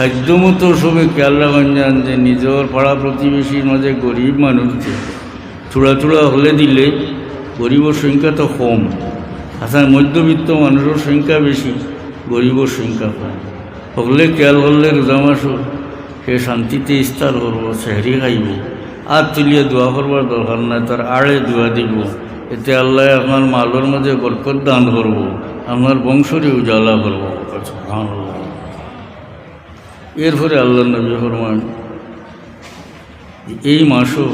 সাধ্যমতো সবে খেয়াল রাখেন যান যে নিজের পাড়া প্রতিবেশীর মাঝে গরিব মানুষকে চূড়া চূড়া হলে দিলে গরিবের সংখ্যা তো কম। আসার মধ্যবিত্ত মানুষের সংখ্যা বেশি, গরিবের সংখ্যা কম। হলে খেয়াল করলে রোজা মাসও সে শান্তিতে ইস্তার করব, সেহরি খাইব। আর তুলিয়ে দোয়া করবার দরকার নাই, তার আড়ে দোয়া দিব। এতে আল্লাহ আপনার মালের মাঝে বরকত দান করব, আপনার বংশরে উজালা করব। এরপরে আল্লাহ নবী ফরমান, এই মাসও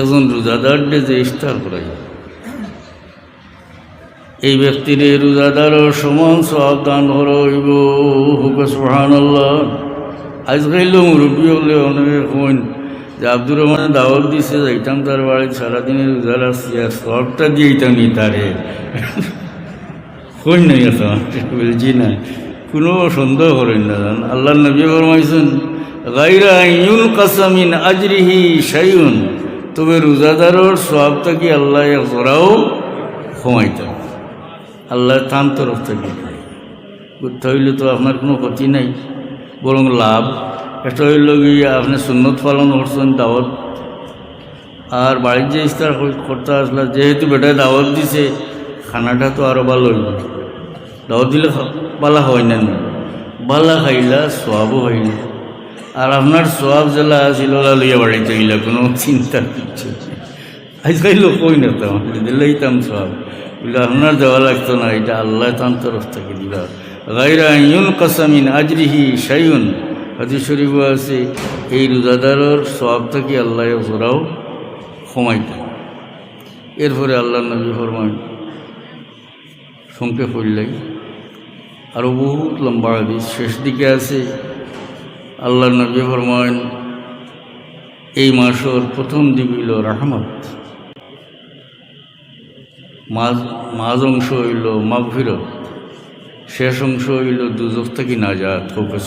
একজন রোজাদার যে ইস্তার করাই। এই ব্যক্তির রোজাদার সমান সব দান হইব। হুকে সোহান আল্লাহ আজকাল মুরব্বী হলে অনেকে কইন যে আব্দুর রহমান দাওয়াত দিছে যাইতাম তার বাড়ি সারাদিনের রোজা রাখছি আর সবটা দিয়েইতাম নি তারে। কই নাই বলছি না। কোনো সন্দেহ করেন না। আল্লাহ নবী ফরমাইছেন গাইরা ইউল কাসামিন আজরিহি শাইউন তবে রোজাদারর সবটা কি আল্লাহ জোরাও ক্ষমাইতাম আল্লাহ তান তরফ থেকে। করতে হইলে তো আপনার কোনো ক্ষতি নাই, বরং লাভ। এটা হইল গিয়ে আপনি সুন্নত পালন করছেন দাওয়াত। আর বাড়ির যে ইস্তার করতে আসলে যেহেতু বেটায় দাওয়াত দিছে, খানাটা তো আরও ভালো হইল দাওয়াত দিলে খা- বালা হয় না। বালা খাইলা সোয়াবও হয় না। আর আপনার সোয়াব জেলা ছিল লইয়া বাড়িতে গেলা কোনো চিন্তার কিছু আজকাল লোক কই না তো? দিলেইতাম সোয়াব। বলে আপনার দেওয়া লাগতো না, এটা আল্লাহ তান থেকে দিবা। গাইরা ইউন কাসামিন আজরিহি শাইউন। হাদিস শরীফ আছে, এই রোজাদারর সোয়াব থেকে আল্লাহ জোরাও ক্ষমাইতে এরপরে আল্লাহ নবী ফরমান সংক্ষেপ হইলাই আরও বহুত লম্বা হাদিস শেষ দিকে আছে। আল্লাহ নবী ফরমান এই মাসের প্রথম দিক হইল রাহমত। মাঝ অংশ হইল মাগফিরত, শেষ অংশ হইল দুজক থেকে নাজাত কৌকে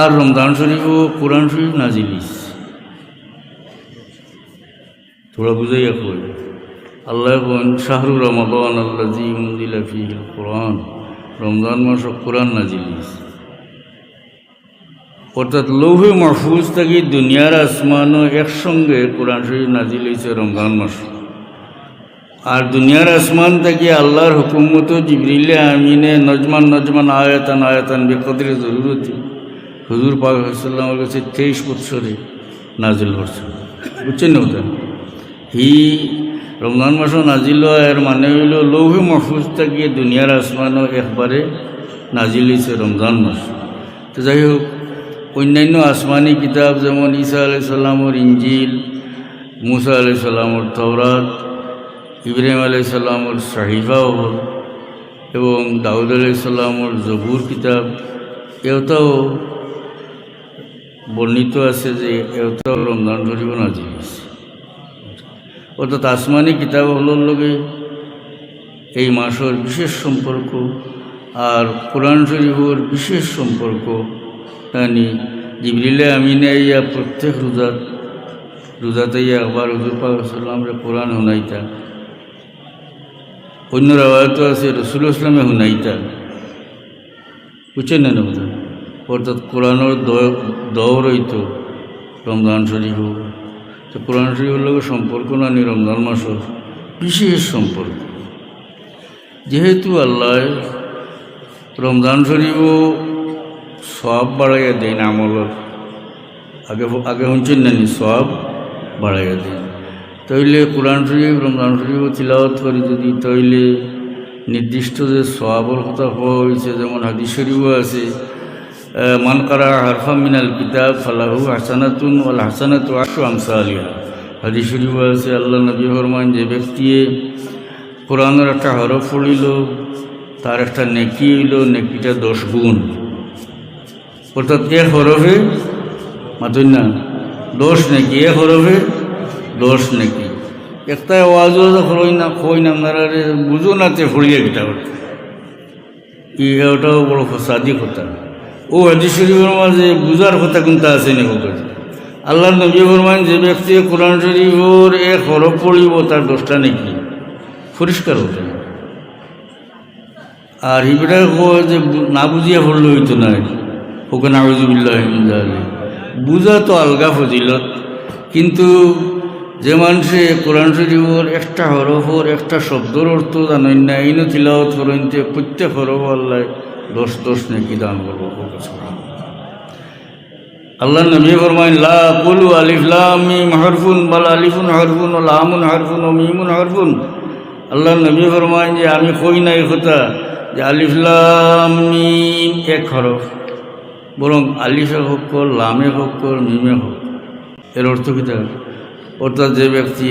আর রমজান শরীফও কোরআন শরীফ নাজিলিস থোড়া বুঝাইয়া কই? আল্লাহ কোন শাহরু রমাবান আল্লাহ জি ফিহিল কোরআন। রমজান মাস কোরআন নাজিলিস অর্থাৎ লৌহে মাহফুজ থেকে দুনিয়ার আসমানও একসঙ্গে কোরআন শরীফ নাজিল হয়েছে রমজান মাস। আর দুনিয়ার আসমান থেকে আল্লাহর হুকুমত জিবরিলে আমিনে নজমান নজমান আয়াতান আয়াতান বেকদরে জরুরতি। হুজুর পাক সাল্লামের কাছে তেইশ বৎসরে নাজিল করছে বুঝছেন না হি রমজান মাসও নাজিল এর মানে হইল লৌহে মাহফুজ থেকে দুনিয়ার আসমানও একবারে নাজিল হয়েছে রমজান মাস। তো যাই হোক, অন্যান্য আসমানি কিতাব যেমন ঈসা আলাই সাল্লামর ইঞ্জিল, মুসা আলাই সাল্লামর তওরাত, ইব্রাহিম আলাই সাল্লামর সাহিফাও হল এবং দাউদ আলাই সাল্লামর জবুর কিতাব এটাও বর্ণিত আছে যে এটাও রমজান শরীফ নাজিল হয়েছে অর্থাৎ আসমানি কিতাব হলোর লগে এই মাসের বিশেষ সম্পর্ক আর কোরআন শরীফের বিশেষ সম্পর্ক। তানি জিবরিলে আমিনে ইয়া প্রত্যেক রোজাত রোজাতে ইয়া একবার হুজুর পাক সাল্লামরে কোরআন শুনাইতা অন্য রাওয়ায়ত আছে রসুল ইসলামে শুনাইতা বুঝছেন না অর্থাৎ কোরআনের দৌড় হইতো রমজান শরীফ তো কোরআন শরীফের লোক সম্পর্ক না রমজান মাসের বিশেষ সম্পর্ক? যেহেতু আল্লাহ রমজান শরীফও সব বাড়াইয়া দেন আমলের। আগে আগে শুনছেন না নি? সব বাড়াইয়া দেন। তইলে কোরআন শরীফ, রমজান শরীফও তিলাওয়াত করি যদি, তইলে নির্দিষ্ট যে সবাবর কথা হওয়া হয়েছে যেমন হাদিস শরীফও আছে মান কারা হারফা মিনাল কিতাব ফালাহু হাসানাতুন ওয়াল হাসানাতু আশু আমসা আলিয়া হাদিস শরীফও আছে, আল্লাহ নবী ফরমান, যে ব্যক্তি কোরআনের একটা হরফ পড়িল, তার একটা নেকি হইল, নেকিটা দশ গুণ। অর্থাৎ এক হরফে, মাতুন না দোষ নেকি, এক হরফে দোষ নেকি। একটা আওয়াজও হই না কই না আপনারা বুঝো না তে ফড়িয়ে গেটা ই ওটাও বড় সাদি কথা। ও হাদিস শরীফের মাঝে বুঝার কথা কিন্তু আছে নি হোক আল্লাহ নবী ফরমান যে ব্যক্তি কোরআন শরীফর এক হরফ পড়িব, তার দোষটা নাকি? পরিষ্কার হতে আর হিবেটা যে না বুঝিয়া পড়লে হইতো না ওকে নাউজুবিল্লাহ বুঝা তো আলগা ফজিলত। কিন্তু যে মানুষে কোরআন শরীফর একটা হরফর একটা শব্দর অর্থ জানেন না, এই তিলাওয়াত করেন যে প্রত্যেক হরফ আল্লাহ দশ দশ নাকি দান করব? আল্লাহ নবী ফরমাইন, লা কুলু আলিফ লাম মিম হরফুন, বাল আলিফুন হরফুন ও লামুন হরফুন ও মিমুন হরফুন। আল্লাহ নবী ফরমাইন যে, আমি কই নাই কথা যে আলিফ লাম মিম এক হরফ, বরং আলিফে হোক কর, লামে হোক কর, মিমে হোক এর অর্থ কী থাকে অর্থাৎ যে ব্যক্তি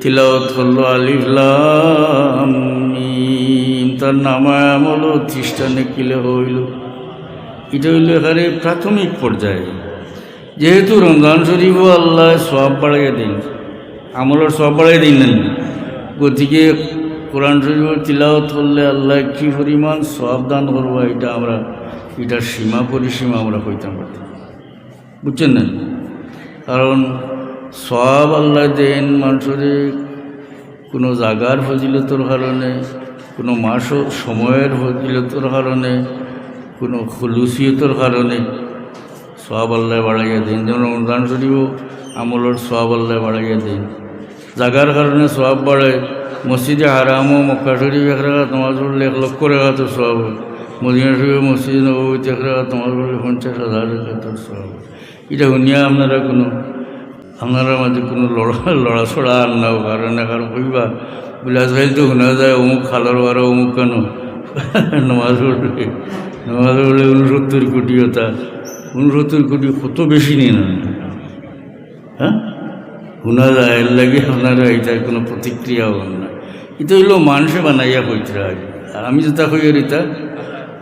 তিলাওয়াত করল, আলিফ লাম মিম তার নামায়াম হলো খ্রিস্টানে কিলে হইল। এটা হইল এখানে প্রাথমিক পর্যায়ে। যেহেতু রমজান শরীফও আল্লাহ সব বাড়াইয়া দিন, আমলের সব বাড়াই দিন নাই। গতিকে কোরআন শরীফের তিলাওয়াত করলে আল্লাহ কি পরিমাণ সব দান করব এটা আমরা, এটার সীমা পরিসীমা আমরা পারতাম বুঝছেন না? কারণ সব আল্লাহ দেন মানুষের কোনো জাগার ফজিলতর কারণে কোনো মাস সময়ের ফজিলতর কারণে, কোনো খুলুসিয়তর কারণে সব আল্লাহ বাড়াইয়া দিন। যেমন রমজান শরীফও আমলের সব আল্লাহ বাড়াইয়া দিন। জাগার কারণে সব বাড়ে, মসজিদে হারামও, মক্কা শরীফ এক রাখা তোমার পড়লে এক লক্ষ রেখা তো সব মদিনা শরীফ, মসজিদ নবীতে এক রাখা তোমার পড়লে পঞ্চাশ হাজার রেখা তো সব এটা শুনিয়া আপনারা কোনো, আপনারা মাঝে কোনো লড়া, লড়াছড়া আর নাও কারণ এখন কইবা বিলাস ভাই তো শোনা যায় অমুক খালার বারো অমুক কেন নমাজ পড়লে নমাজ পড়লে উনসত্তর কোটি হতা উনসত্তর কোটি কত বেশি নেই না হ্যাঁ শোনা যায় এর লাগে আপনারা এটার কোনো প্রতিক্রিয়াও হন না এটা হইলো মানুষে বানাইয়া কইতরা আর আমি যেটা কই আর এটা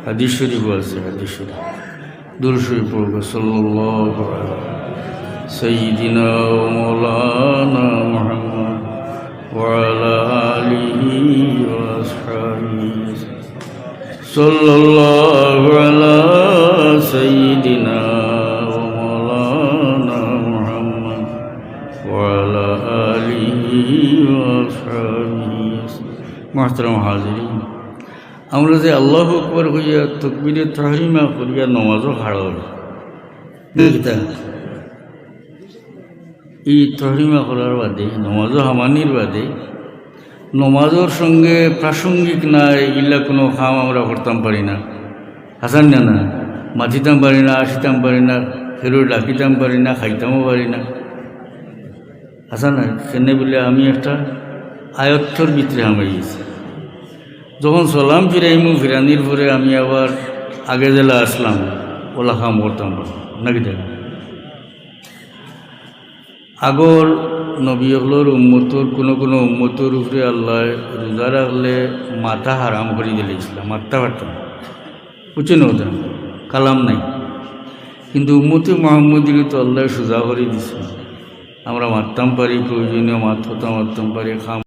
হাদিস শরীফ আছে হাদিস শরীফ দূর শরীফ পড়ব সাল্লাল্লাহু আলাইহি سيدنا ومولانا محمد وعلى آله وأصحابه صلى الله على سيدنا ومولانا محمد وعلى آله وأصحابه محترم حاضرين আমরা যে আল্লাহ আকবর হইয়া তকবিরে তাহরিমা করিয়া নমাজও হারাই দেখতা এই তহরিমা করার বাদে, নমাজও হামানির বাদে, নমাজের সঙ্গে প্রাসঙ্গিক না, এগুলা কোনো কাম আমরা করতাম পারি না। হাসান না না মাতিতাম পারি না, আসিতাম পারি না, ফেরো ডাকিতাম পারি না, খাইতামও পারি না। হাসান না সেনে বলে আমি একটা আয়ত্তর ভিতরে হামাই গেছি। যখন সলাম ফিরাইমু, ফিরানির পরে আমি আবার আগে জেলা আসলাম ওলা কাম করতাম। নাকি দেখা আগর নবী হলোর উম্মতর কোনো কোনো উম্মতর উপরে আল্লাহ রোজা রাখলে মাথা হারাম করে দিলেছিল মারতে পারতাম উচিত হতাম কালাম নাই। কিন্তু উম্মতি মোহাম্মদিকে তো আল্লাহ সোজা করে দিছে। আমরা মারতাম পারি, প্রয়োজনীয় মাত হতাম মারতাম পারি, খাম